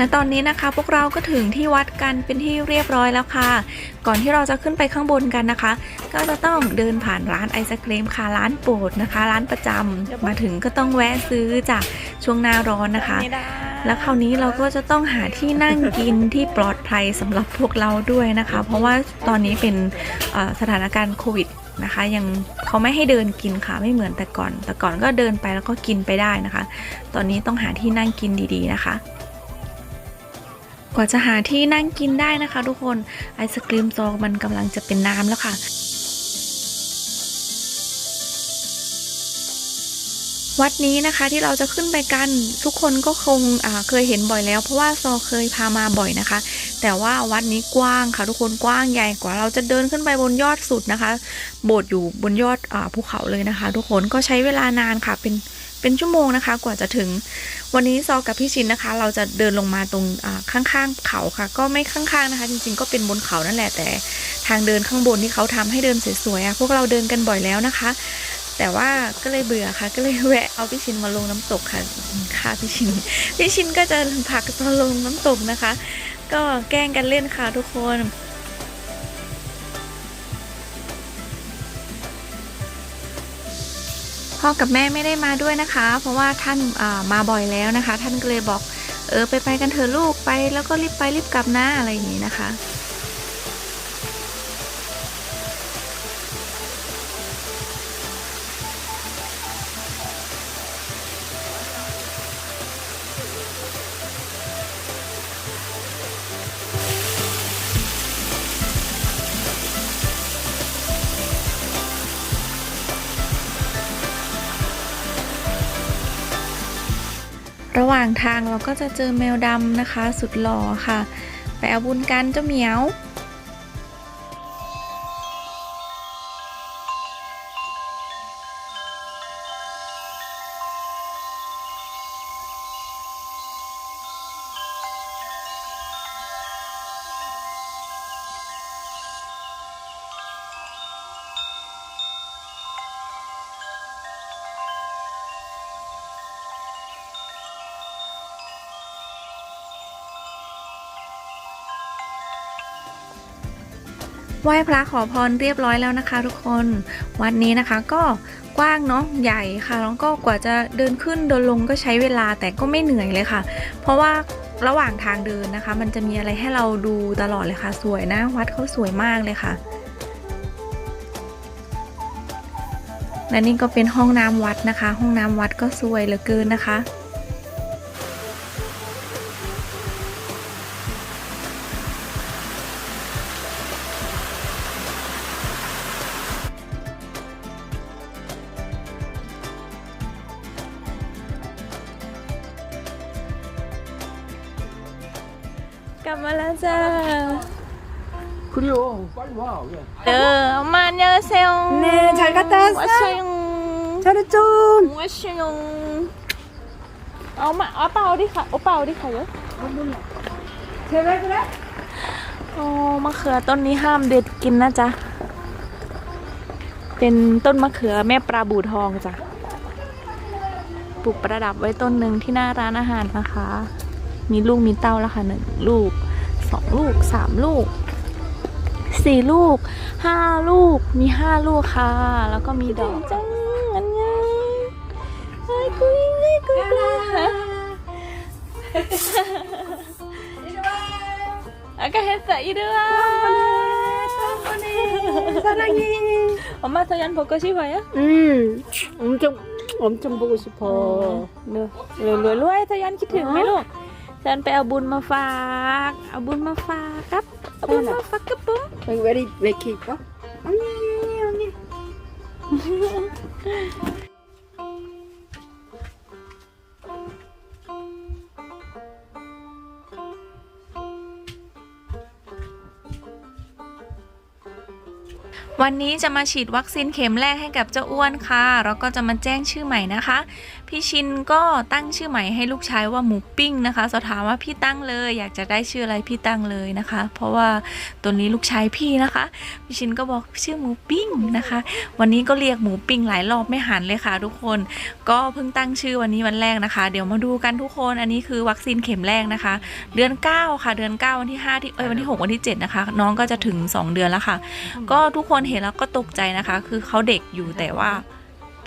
และตอนนี้นะคะพวกเราก็ถึงที่วัดกันเป็นที่เรียบร้อยแล้วค่ะ ก่อนที่เราจะขึ้นไปข้างบนกันนะคะ ก็จะต้องเดินผ่านร้านไอศครีมค่ะร้านโปรดนะคะ ร้านประจำมาถึงก็ต้องแวะซื้อจากช่วงหน้าร้อนนะคะ แล้วคราวนี้เราก็จะต้องหาที่นั่งกินที่ปลอดภัยสำหรับพวกเราด้วยนะคะ เพราะว่าตอนนี้เป็นเอ่อสถานการณ์โควิดนะคะยังเขาไม่ให้เดินกินค่ะไม่เหมือนแต่ก่อน แต่ก่อนก็เดินไปแล้วก็กินไปได้นะคะ ตอนนี้ต้องหาที่นั่งกินดีๆนะคะ กว่าจะหาที่นั่งกินได้นะคะ ทุกคนไอศครีมซองมันกำลังจะเป็นน้ำแล้วค่ะวัดนี้นะคะที่เราจะขึ้นไปกันทุกคนก็คงเคยเห็นบ่อยแล้ว เพราะว่าซอเคยพามาบ่อยนะคะ แต่ว่าวัดนี้กว้างค่ะ ทุกคนกว้างใหญ่กว่าเราจะเดินขึ้นไปบนยอดสุดนะคะ โบสถ์อยู่บนยอดอภูเขาเลยนะคะ ทุกคนก็ใช้เวลานานค่ะเป็น เป็นชั่วโมงนะคะ กว่าจะถึง วันนี้ซอกับพี่ชินนะคะ เราจะเดินลงมาตรงข้างๆเขาค่ะ ก็ไม่ข้างๆนะคะ จริงๆ ก็เป็นบนเขานั่นแหละแต่ ทางเดินข้างบนที่เขาทำให้เดินสวยๆอะพวกเราเดินกันบ่อยแล้วนะคะ แต่ว่าก็เลยเบื่อค่ะ ก็เลยแวะเอาพี่ชินมาลงน้ำตกค่ะค่ะพี่ชินพี่ชินก็จะผลักตอนลงน้ำตกนะคะ ก็แกล้งกันเล่นค่ะทุกคน พ่อกับแม่ไม่ได้มาด้วยนะคะ เพราะว่าท่านมาบ่อยแล้วนะคะ ท่านก็เลยบอกเออไปไปกันเถอะลูกไปแล้วก็รีบไปรีบกลับนะอะไรอย่างนี้นะคะ ระหว่างทางเราก็จะเจอแมวดำนะคะ สุดหล่อค่ะ ไปเอาบุญกันเจ้าเหมียว ไหว้พระขอพรเรียบร้อยแล้วนะคะ ทุกคนวัดนี้นะคะก็กว้างเนาะใหญ่ค่ะแล้วก็กว่าจะเดินขึ้นเดินลงก็ใช้เวลาแต่ก็ไม่เหนื่อยเลยค่ะ เพราะว่าระหว่างทางเดินนะคะ มันจะมีอะไรให้เราดูตลอดเลยค่ะ สวยนะ วัดเขาสวยมากเลยค่ะและนี่ก็เป็นห้องน้ำวัดนะคะ ห้องน้ำวัดก็สวยเหลือเกินนะคะ ลับมาแล้วจ้า 그래요. 빨리 와. 왜? เออมาเนอเซล 네, 잘 갔다 วัช 왔어? ยง 잘했죠? วัชยงเอามาเอาเปล่าดิค่ะเอาเปล่าดิค่ะเยอะ 제발 그래? โอ้มะเขือต้นนี้ห้ามเด็ดกินนะจ๊ะ เป็นต้นมะเขือแม่ปลาบูทองจ้ะ ปลูกประดับไว้ต้นหนึ่งที่หน้าร้านอาหารนะคะ มีลูกมีเต้าแล้วค่ะหนึ่งลูก สองลูก สามลูก สี่ลูก ห้าลูก มีห้าลูกค่ะ แล้วก็มีดอกจังอันยังไอ้กุยไอ้กุยฮะ 아까 했어 이리와 사랑해. 엄마 서연 보고 싶어요? 음, 엄청 엄청 보고 싶어. รวยรวยรวยสยันคิดถึงไหมลูก ฉันไปเอาบุญมาฝาก เอาบุญมาฝากครับ เอาบุญมาฝากครับผมเป็ you ready, Vicky? Oh, วันนี้จะมาฉีดวัคซีนเข็มแรกให้กับเจ้าอ้วนค่ะ แล้วก็จะมาแจ้งชื่อใหม่นะคะ พี่ชินก็ตั้งชื่อใหม่ให้ลูกชายว่าหมูปิ้งนะคะสอบถามว่าพี่ตั้งเลย อยากจะได้ชื่ออะไรพี่ตั้งเลยนะคะ เพราะว่าตัวนี้ลูกชายพี่นะคะ พี่ชินก็บอกชื่อหมูปิ้งนะคะ วันนี้ก็เรียกหมูปิ้งหลายรอบไม่หันเลยค่ะ ทุกคน ก็เพิ่งตั้งชื่อวันนี้วันแรกนะคะ เดี๋ยวมาดูกันทุกคนอันนี้คือวัคซีนเข็มแรกนะคะ เดือน 9 ค่ะ เดือน 9 วันที่5ที่เอ้ยวันที่ 6 วันที่ 7 นะคะ น้องก็จะถึง 2 เดือนแล้วค่ะ ก็ทุกคนเห็นแล้วก็ตกใจนะคะ คือเขาเด็กอยู่แต่ว่า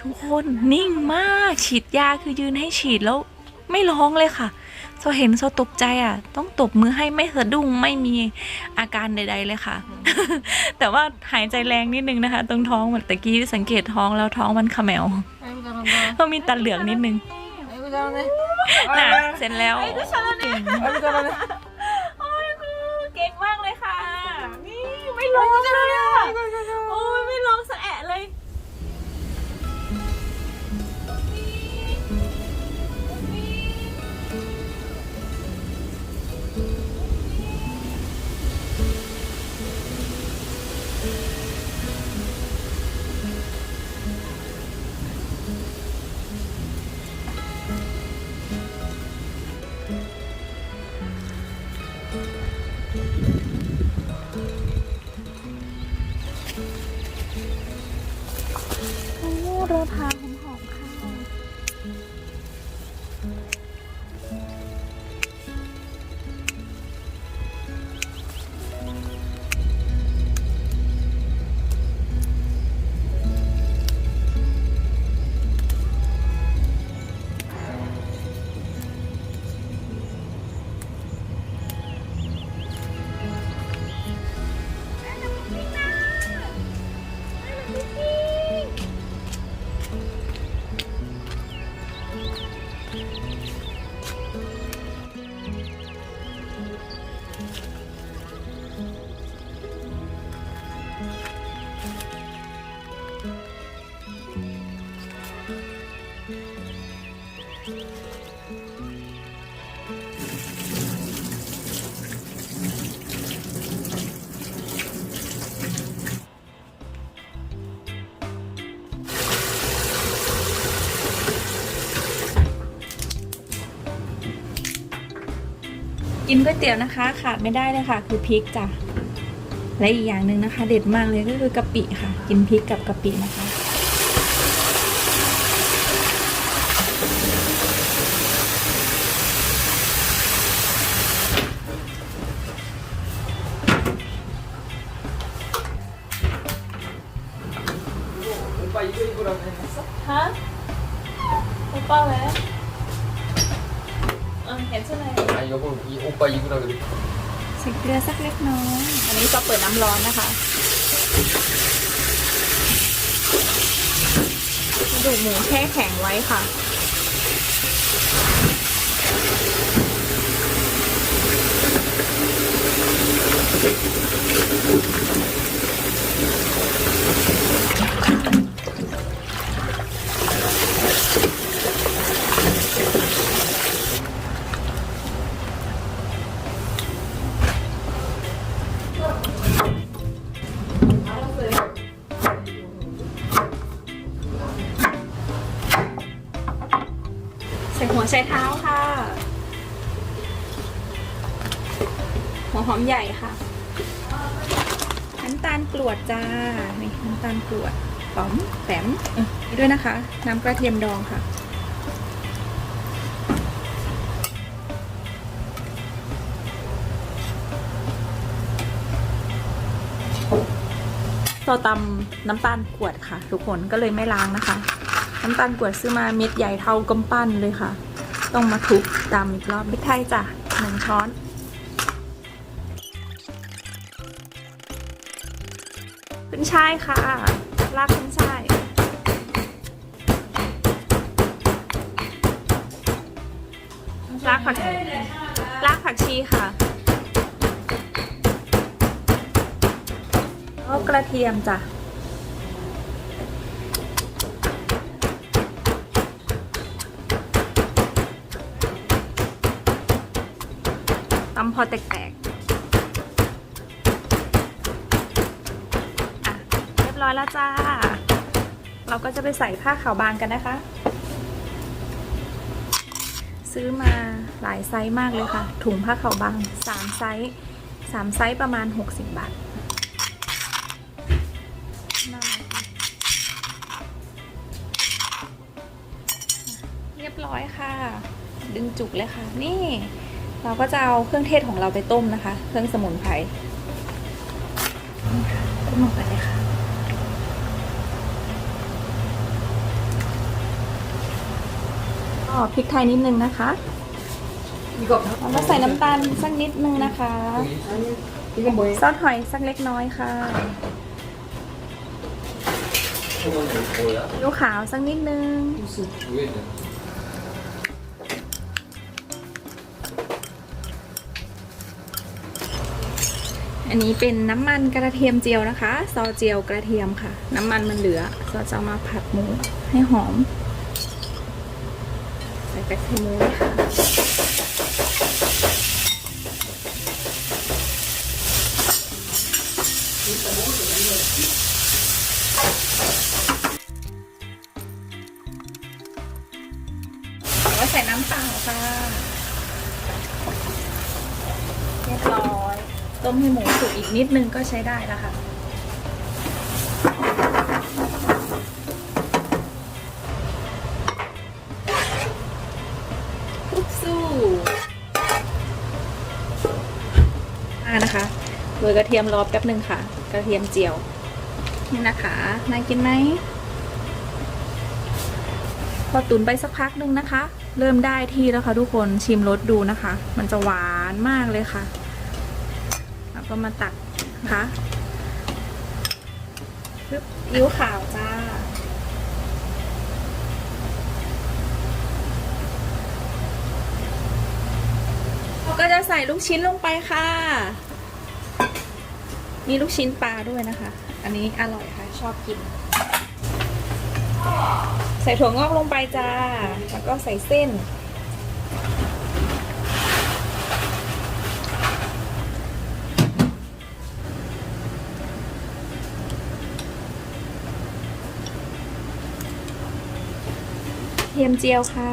ทุกคนนิ่งมากฉีดยาคือยืนให้ฉีดแล้วไม่ร้องเลยค่ะโซเห็นโซตกใจอะ ต้องตบมือให้ไม่สะดุ้งไม่มีอาการใด ๆ เลยค่ะ แต่ว่าหายใจแรงนิดนึงนะคะ ตรงท้องเหมือนตะกี้สังเกตท้องแล้วท้องมันขมแมวก็มีตัเหลืองนิดนึงน่ะเสร็จแล้วเก่งเก่งมากเลยค่ะ นี่ไม่ร้องเลย กินก๋วยเตี๋ยวนะคะ ขาดไม่ได้เลยค่ะ คือพริกจ้ะและอีกอย่างหนึ่งนะคะ เด็ดมากเลยก็คือกะปิค่ะ กินพริกกับกะปินะคะ เห็นใช่ไหม 아 여보 이 오빠 입으라 그래. ใส่เกลือสักเล็กน้อย อันนี้จะเปิดน้ำร้อนนะคะกระดูกหมูแช่แข็งไว้ค่ะ ใ ส่หัวไชเท้าค่ะ หัวหอมใหญ่ค่ะ น้ำตาลกรวดจ้า นี่น้ำตาลกรวดป๋อมแปมด้วยนะคะ น้ำกระเทียมดองค่ะเราตำน้ำตาลกรวดค่ะ ทุกคนก็เลยไม่ล้างนะคะ น้ำตาลกวดซื้อมาเม็ดใหญ่เท่ากำปั้นเลยค่ะ ต้องมาทุบตำอีกรอบพริกไทยจ้ะหนึ่งช้อนขึ้นช่ายค่ะรากขึ้นช่ายรากผักรากผักชีค่ะแล้วกระเทียมจ้ะ พอแตกๆอะเรียบร้อยแล้วจ้า เราก็จะไปใส่ผ้าขาวบางกันนะคะ ซื้อมาหลายไซส์มากเลยค่ะ ถุงผ้าขาวบางสามไซส์สามไซส์ประมาณ 60 บาทน่ารักดีเรียบร้อยค่ะ ดึงจุกเลยค่ะ นี่ เราก็จะเอาเครื่องเทศของเราไปต้มนะคะ เครื่องสมุนไพรต้มลงไปเลยค่ะก็พริกไทยนิดนึงนะคะแล้วก็ใส่น้ำตาลสักนิดนึงนะคะซอสหอยสักเล็กน้อยค่ะดูขาวสักนิดนึง อันนี้เป็นน้ำมันกระเทียมเจียวนะคะ ซอเจียวกระเทียมค่ะ น้ำมันมันเหลือซอจะมาผัดหมูให้หอม ใส่กระเทียมหมูค่ะแล้วใส่น้ำเปล่าค่ะ เรียบร้อย ต้มให้หมูสุกอีกนิดนึงก็ใช้ได้แล้วค่ะคุกสู้อ่านะคะโรยกระเทียมรอแป๊บหนึ่งค่ะ กระเทียมเจียว นี่นะคะนายกินไหมพอตุนไปสักพักหนึ่งนะคะ เริ่มได้ที่แล้วค่ะทุกคนชิมรสดูนะคะ มันจะหวานมากเลยค่ะ ก็มาตักนะคะปึ๊บอิ้วขาวจ้าเราก็จะใส่ลูกชิ้นลงไปค่ะ มีลูกชิ้นปลาด้วยนะคะ อันนี้อร่อยค่ะ ชอบกิน ใส่ถั่วงอกลงไปจ้า แล้วก็ใส่เส้น เทียมเจียวค่ะ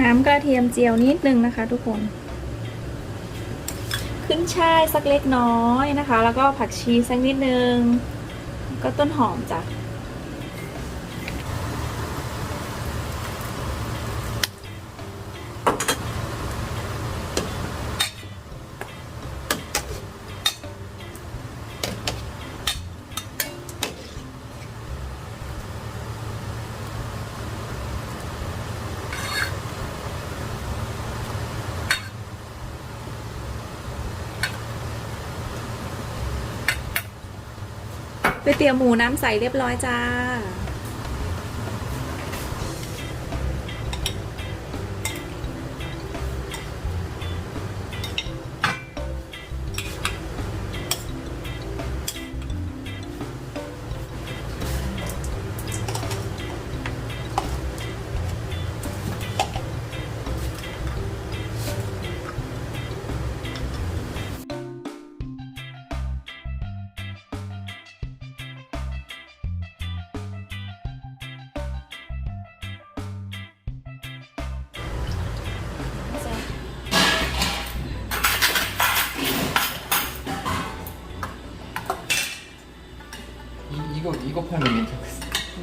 น้ำกระเทียมเจียวนิดนึงนะคะ ทุกคน ขึ้นช่ายสักเล็กน้อยนะคะ แล้วก็ผักชีสักนิดนึง ก็ต้นหอมจ้ะ เตรียมหมูน้ำใสเรียบร้อยจ้า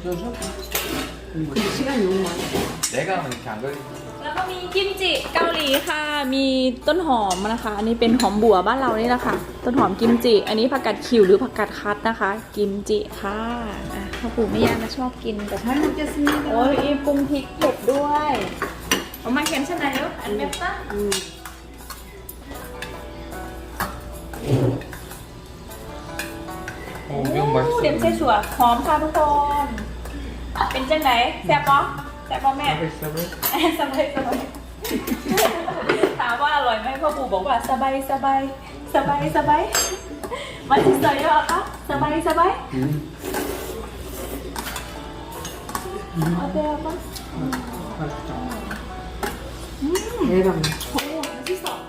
괜찮겠어. 근데 시간이 너무 많아. 내가 하면 이렇게 안 걸리. แล้วก็มีกิมจิเกาหลีค่ะ มีต้นหอมนะคะ อันนี้เป็นหอมบัวบ้านเรานี่แหละค่ะ ต้นหอมกิมจิ อันนี้ผักกาดขิวหรือผักกาดคัดนะคะ กิมจิค่ะอ่ะพ่อปู่แม่ย่ามาชอบกินแต่ 잘 먹겠습니다. โอ้ยอีปรุงพริกเผ็ดด้วยเอามาเค็มใช่ไหมลูกอันเม็ดปะ 음. งเรื่งบักเดี๋ยวเส้นสัวหอมค่ะทุกคน เป็นจังไหนแซ่บปะแซ่บปะแม่สบายสบายสบายถามว่าอร่อยไหมพ่อปู่บอกว่าสบายสบายสบายสบายมันจะสวยหรอคะสบายสบายอาไอาไปได้แนที่สอง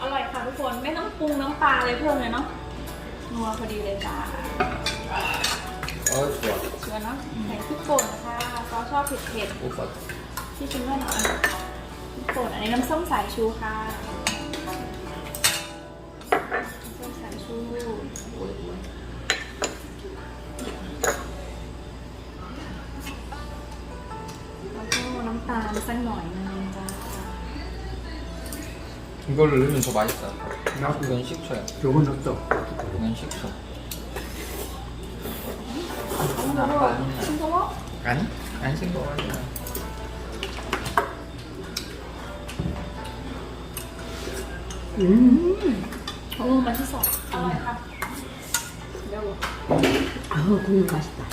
อร่อยค่ะทุกคนไม่ต้องปรุงน้ำปลาเลยเพิ่มเลยเนาะนัวพอดีเลยจ้า 어 좋아. เชื่อเนาะใส่พริกป่นค่ะใส่ ซอชอบเผ็ดเผ็ด 오빠 ๆที่ชิมด้วยหน่อยโปรดอันนี้น้ำส้มสายชูค่ะน้ำส้มสายชู แล้วก็น้ำตาลสักหน่อยนึงจ้า 이걸로 넣으면 더 맛있다 이건 식초야 요건 없어. 이건 식초 싱거워. 아니, 안 싱거워. 음. 어 맛있어. 음. 매워. 아, 아. 아 국물 맛있다.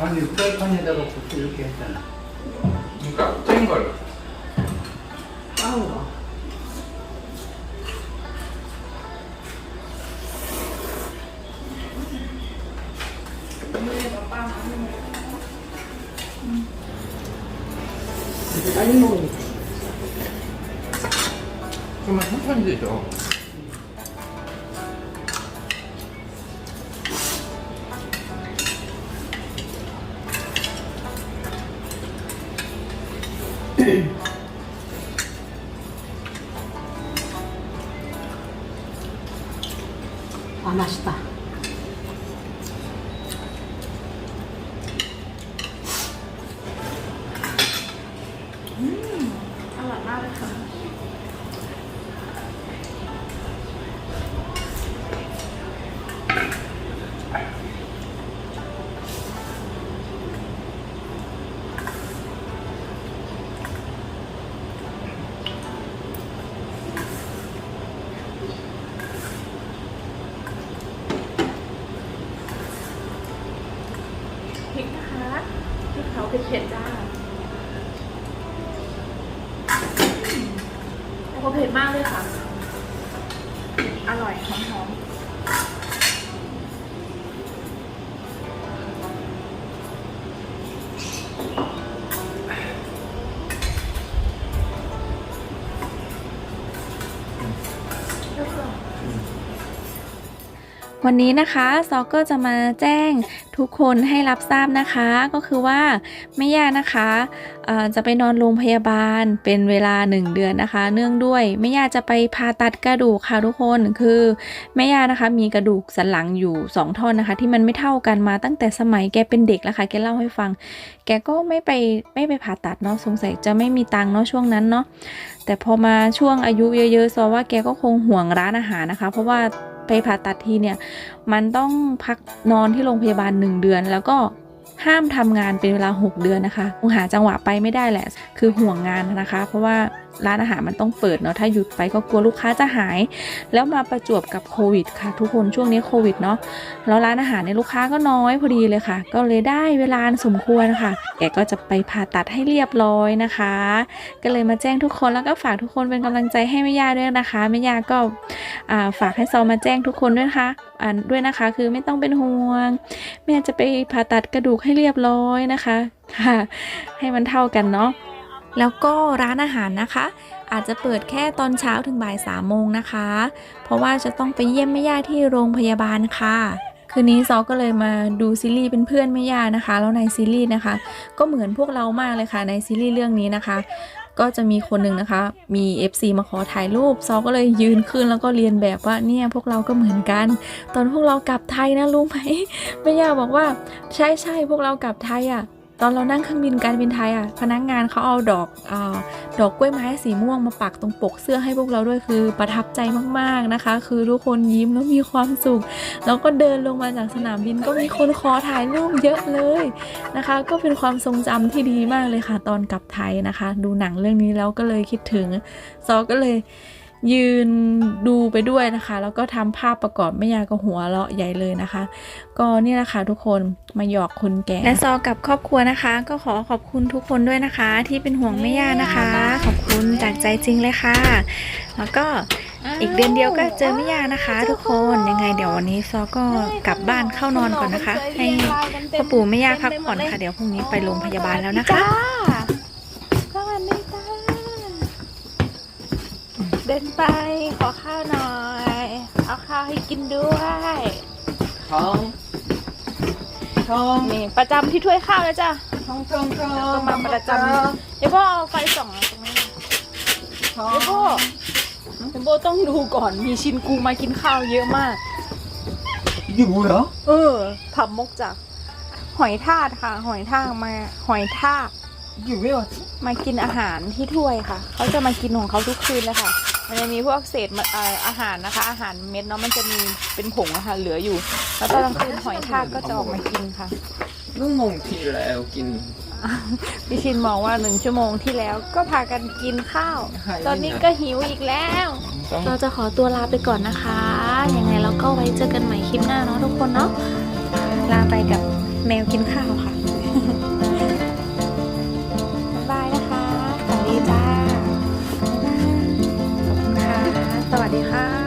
아니, 프라이팬에다가 고추 이렇게 했잖아. 그러니까 찐 걸. 아우. 아, วันนี้นะคะซอกก็จะมาแจ้งทุกคนให้รับทราบนะคะ ก็คือว่าแม่ย่านะคะจะไปนอนโรงพยาบาลเป็นเวลา 1 เดือนนะคะ เนื่องด้วยแม่ย่าจะไปผ่าตัดกระดูกค่ะทุกคนคือแม่ย่านะคะมีกระดูกสันหลังอยู่ 2 ท่อนนะคะ ที่มันไม่เท่ากันมาตั้งแต่สมัยแกเป็นเด็กแล้วค่ะแกเล่าให้ฟัง แกก็ไม่ไปไม่ไปผ่าตัดเนาะสงสัยจะไม่มีตังเนาะช่วงนั้นเนาะแต่พอมาช่วงอายุเยอะๆซอว่าแกก็คงห่วงร้านอาหารนะคะ เพราะว่า ไปผ่าตัดทีเนี่ยมันต้องพักนอนที่โรงพยาบาล 1 เดือน แล้วก็ห้ามทำงานเป็นเวลา 6 เดือนนะคะคงหาจังหวะไปไม่ได้แหละ คือห่วงงานนะคะ เพราะว่า ร้านอาหารมันต้องเปิดเนาะถ้าหยุดไปก็กลัวลูกค้าจะหาย แล้วมาประจวบกับโควิดค่ะ ทุกคนช่วงนี้โควิดเนาะแล้วร้านอาหารในยลูกค้าก็น้อยพอดีเลยค่ะ ก็เลยได้เวลาสมควรค่ะ แกก็จะไปผ่าตัดให้เรียบร้อยนะคะ ก็เลยมาแจ้งทุกคนแล้วก็ฝากทุกคนเป็นกำลังใจให้แม่ย่าด้วยนะคะแม่ย่าก็ฝากให้ซอมาแจ้งทุกคนด้วยนะคะอ่าด้วยนะคะคือไม่ต้องเป็นห่วง แม่จะไปผ่าตัดกระดูกให้เรียบร้อยนะคะค่ะให้มันเท่ากันเนาะ แล้วก็ร้านอาหารนะคะ อาจจะเปิดแค่ตอนเช้าถึงบ่ายสามโมงนะคะ เพราะว่าจะต้องไปเยี่ยมแม่ย่าที่โรงพยาบาลค่ะคืนนี้ซอก็เลยมาดูซีรีส์เป็นเพื่อนแม่ย่านะคะ แล้วในซีรีส์นะคะ ก็เหมือนพวกเรามากเลยค่ะ ในซีรีส์เรื่องนี้นะคะ ก็จะมีคนหนึ่งนะคะ มี FC มาขอถ่ายรูปซอก็เลยยืนขึ้นแล้วก็เรียนแบบว่าเนี่ยพวกเราก็เหมือนกัน ตอนพวกเรากลับไทยนะรู้ไหมแม่ย่าบอกว่าใช่ใช่พวกเรากลับไทยอะ่ะ อนเรานั่งเครื่องบินการบินไทยอะพนักงานเขาเอาดอกอดอกกล้วยไม้สีม่วงมาปักตรงปกเสื้อให้พวกเราด้วยคือประทับใจมากๆนะคะ คือทุกคนยิ้มแล้วมีความสุข แล้วก็เดินลงมาจากสนามบินก็มีคนขอถ่ายรูปเยอะเลยนะคะ ก็เป็นความทรงจำที่ดีมากเลยค่ะ ตอนกลับไทยนะคะ ดูหนังเรื่องนี้แล้วก็เลยคิดถึงซอก็เลย ยืนดูไปด้วยนะคะ แล้วก็ทำภาพประกอบแม่ยาก็หัวเราะใหญ่เลยนะคะ ก็นี่แหละค่ะทุกคนมาหยอกคนแก่และซอกับครอบครัวนะคะ ก็ขอขอบคุณทุกคนด้วยนะคะ ที่เป็นห่วงแม่ยานะคะ ขอบคุณจากใจจริงเลยค่ะ แล้วก็อีกเดือนเดียวก็เจอแม่ยานะคะ ทุกคนยังไงเดี๋ยววันนี้ซอก็กลับบ้านเข้านอนก่อนนะคะ ให้พ่อปู่แม่ยาพักผ่อนค่ะ เดี๋ยวพรุ่งนี้ไปโรงพยาบาลแล้วนะคะ สวัสดีจ้า เป็นไป ขอข้าวหน่อย เอาข้าวให้กินด้วยทองทองนี่ประจำที่ถ้วยข้าวแล้วจ้ะทองทองทอง มาประจำเดี๋ยวพ่อเอาไฟส่องตรงนี้องเดี๋ยวพ่อเดี๋ยวพ่อต้องดูก่อนมีชินกูมากินข้าวเยอะมาก อยู่เหรอ เออผับมกจ้ะหอยทากค่ะ หอยทากมา หอยทากอยู่ไม่หมดมากินอาหารที่ถ้วยค่ะ เขาจะมากินของเขาทุกคืนเลยค่ะ มันจะมีพวกเศษอาหารนะคะ อาหารเม็ดเนาะมันจะมีเป็นผงนะคะเหลืออยู่ แล้วตอนกลางคืนหอยทากก็จะออกมากินค่ะนุ่งมงที่แล้วกินพี่ชินมองว่าหนึ่งชั่วโมงที่แล้วก็พากันกินข้าว ตอนนี้ก็หิวอีกแล้ว เราจะขอตัวลาไปก่อนนะคะ ยังไงเราก็ไว้เจอกันใหม่คลิปหน้าเนาะทุกคนเนาะลาไปกับแมวกินข้าวค่ะ behind.